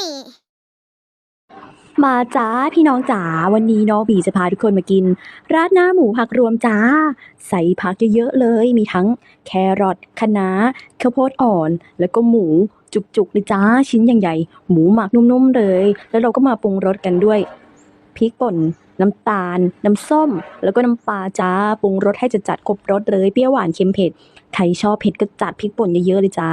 มีมาจ้าพี่น้องจ๋าวันนี้น้องบีจะพาทุกคนมากิน ราดหน้าหมูผักรวมจ้า ใส่ผักเยอะๆเลย มีทั้งแครอทคะน้าข้าวโพดอ่อน แล้วก็หมูจุกๆเลยจ้าชิ้นใหญ่ๆหมูหมักนุ่มๆเลย แล้วเราก็มาปรุงรสกันด้วย พริกป่น น้ำตาล น้ำส้ม แล้วก็น้ำปลาจ้าปรุงรสให้จัดๆครบรสเลยเปรี้ยวหวานเค็มเผ็ดใครชอบเผ็ดก็จัดพริกป่นเยอะๆเลยจ้า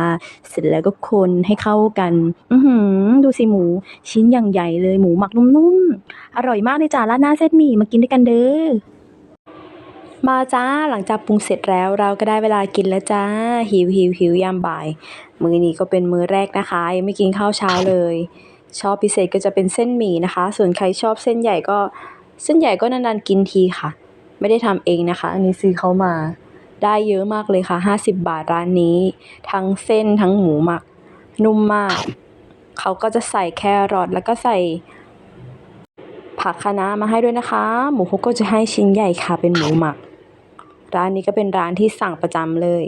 เสร็จแล้วก็คนให้เข้ากัน อือหือ ดูสิหมู ชิ้นอย่างใหญ่เลยหมูหมักนุ่มๆอร่อยมากเลยจ้าราดหน้าเส้นหมี่มากินด้วยกันเด้อมาจ้าหลังจากปรุงเสร็จแล้วเราก็ได้เวลากินแล้วจ้า หิวหิวหิวยามบ่าย มื้อนี้ก็เป็นมื้อแรกนะคะ ยังไม่กินข้าวเช้าเลย ชอบพิเศษก็จะเป็นเส้นหมี่นะคะ ส่วนใครชอบเส้นใหญ่ก็เส้นใหญ่ก็นานๆกินทีค่ะ ไม่ได้ทำเองนะคะ อันนี้ซื้อเขามาได้เยอะมากเลยค่ะ 50 บาทร้านนี้ ทั้งเส้นทั้งหมูหมัก นุ่มมาก เขาก็จะใส่แครอทแล้วก็ใส่ ผักคะน้ามาให้ด้วยนะคะ หมูเขาก็จะให้ชิ้นใหญ่ค่ะเป็นหมูหมัก ร้านนี้ก็เป็นร้านที่สั่งประจำเลย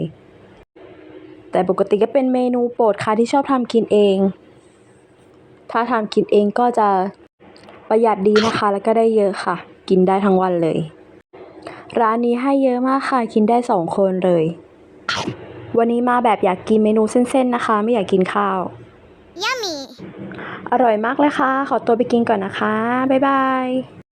แต่ปกติก็เป็นเมนูโปรดค่ะที่ชอบทำกินเอง ถ้าทำกินเองก็จะประหยัดดีนะคะ แล้วก็ได้เยอะค่ะ กินได้ทั้งวันเลย ร้านนี้ให้เยอะมากค่ะ กินได้สองคนเลย วันนี้มาแบบอยากกินเมนูเส้นๆนะคะ ไม่อยากกินข้าว Yummy! อร่อยมากเลยค่ะ ขอตัวไปกินก่อนนะคะ บ๊ายบาย